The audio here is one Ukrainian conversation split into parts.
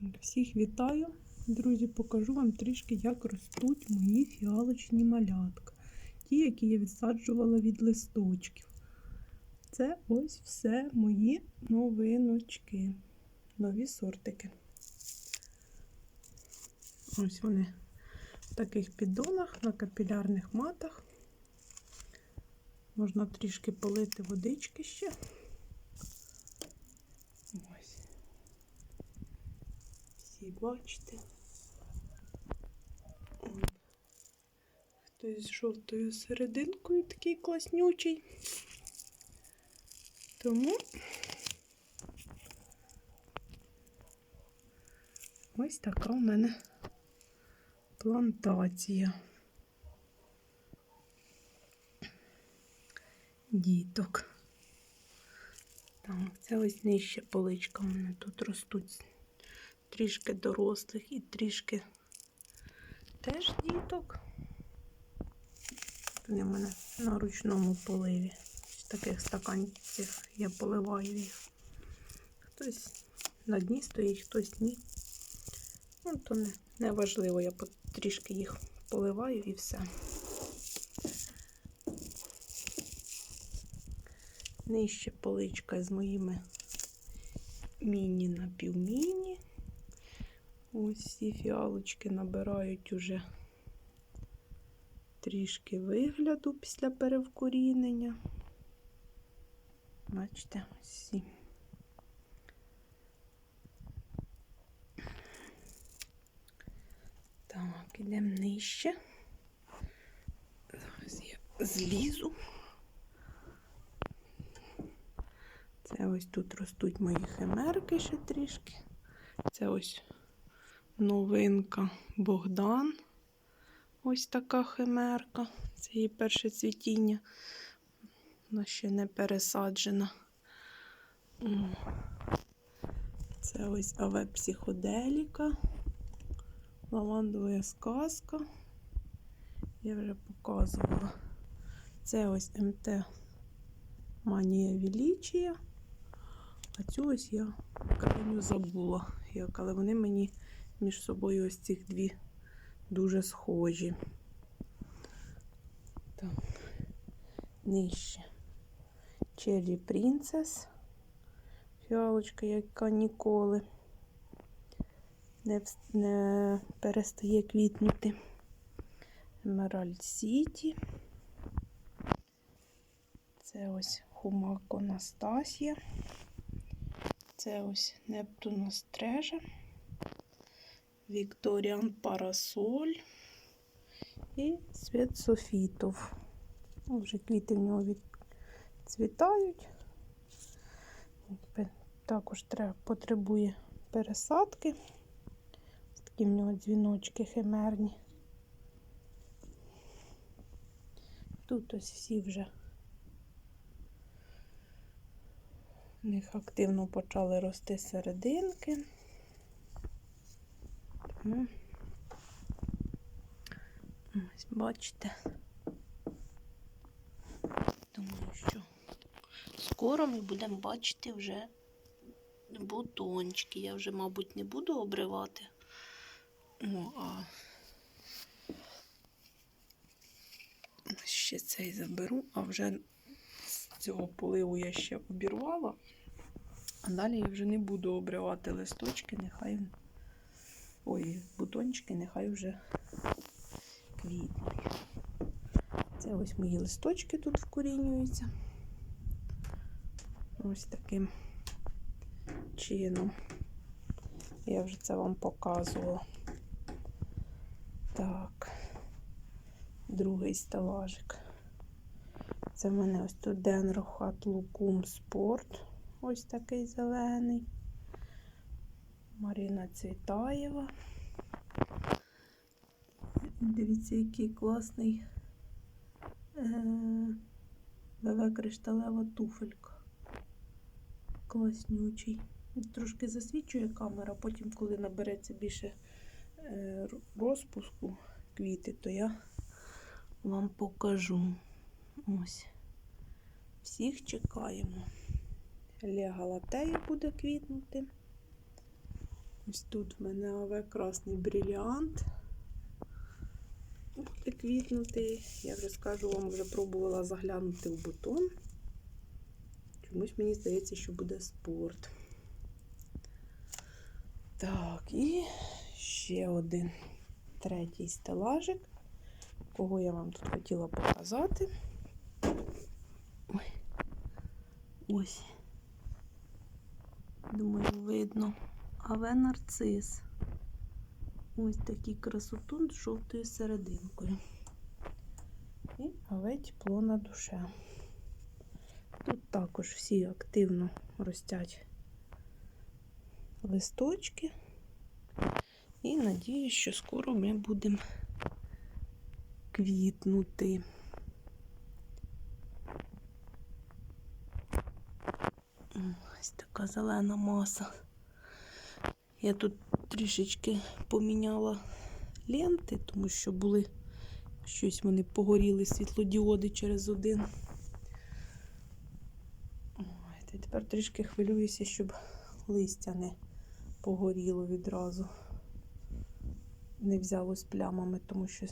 Всіх вітаю, друзі! Покажу вам трішки, як ростуть мої фіалочні малятка. Ті, які я відсаджувала від листочків. Це ось все мої новиночки, нові сортики. Ось вони в таких піддонах на капілярних матах. Можна трішки полити водички ще. Всі бачите. Хтось з жовтою серединкою такий класнючий. Тому ось така в мене плантація. Діток. Так, це ось нижче поличка у мене тут ростуть трішки дорослих і трішки теж діток. Вони в мене на ручному поливі. В таких стаканцях я поливаю їх. Хтось на дні стоїть, хтось ні. Ну, то не, не важливо, я трішки їх поливаю і все. Нижче поличка з моїми міні напівміні. Ось ці фіалочки набирають уже трішки вигляду після перевкорінення. Бачите, ось ці. Так, ідемо нижче. Зараз я злізу. Це ось тут ростуть мої химерки ще трішки. Це ось новинка Богдан. Ось така химерка. Це її перше цвітіння. Вона ще не пересаджена. Це ось аве психоделіка, лавандова сказка. Я вже показувала. Це ось МТ Манія Величія. А цю ось я крайню забула, як, але вони мені між собою ось цих дві дуже схожі. Так, нижче. Черрі Принцес. Фіалочка, яка ніколи не, не перестає квітнути. Емеральд Сіті. Це ось Хумако Настасія. Це ось Нептуна Стрежа, Вікторіан Парасоль і Світ Софітов. Ну, Вже квіти в нього відцвітають. Також треба, потребує пересадки. Ось такі в нього дзвіночки химерні. Тут ось всі вже в них активно почали рости серединки. Ось бачите. Думаю, що скоро ми будемо бачити вже бутончики. Я вже, мабуть, не буду обривати. О, а ще цей заберу, а вже з цього поливу я ще обірвала. А далі я вже не буду обривати листочки, нехай. Ой, бутончики, нехай вже квітнуть. Це ось мої листочки тут вкорінюються. Ось таким чином. Я вже це вам показувала. Так, другий стелажик. Це в мене ось тут Денрохат Лукум Спорт. Ось такий зелений. Маріна Цвітаєва. Дивіться, який класний е, ВВ кришталева туфелька. Класнючий. Трошки засвічує камера, потім, коли набереться більше е, розпуску квіти, то я вам покажу. Ось. Всіх чекаємо. Лега латея буде квітнути. Ось тут в мене аве красний бриліант. Буде квітнути. Я вже скажу вам, вже пробувала заглянути в бутон. Чомусь мені здається, що буде спорт. Так, і ще один третій стелажик, кого я вам тут хотіла показати. Ой. Ось. Думаю, видно. Аве нарцис. Ось такий красотун з жовтою серединкою. І аве тепло на душе. Тут також всі активно ростять листочки. І надіюсь, що скоро ми будемо квітнути. Ось така зелена маса. Я тут трішечки поміняла ленти, тому що були щось вони погоріли світлодіоди через один. Ой, тепер трішки хвилююся, щоб листя не погоріло відразу. Не взялось плямами, тому що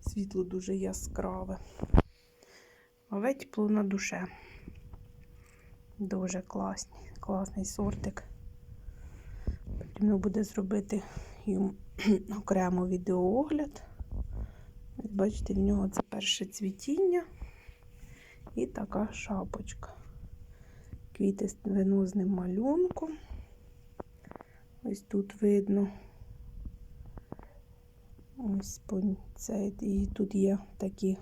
світло дуже яскраве. Але тепло на душе. Дуже класний, класний сортик. Потрібно буде зробити йому окремо відеоогляд. Бачите, в нього це перше цвітіння і така шапочка. Квіти з венозним малюнком. Ось тут видно. Ось це, і тут є такі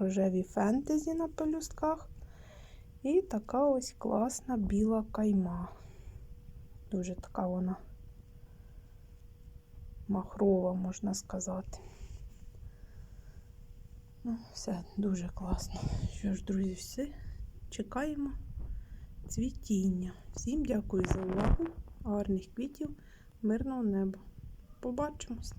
рожеві фентезі на пелюстках. І така ось класна біла кайма. Дуже така вона махрова, можна сказати. Ну, все дуже класно. Що ж, друзі, все. Чекаємо цвітіння. Всім дякую за увагу. Гарних квітів, мирного неба. Побачимось!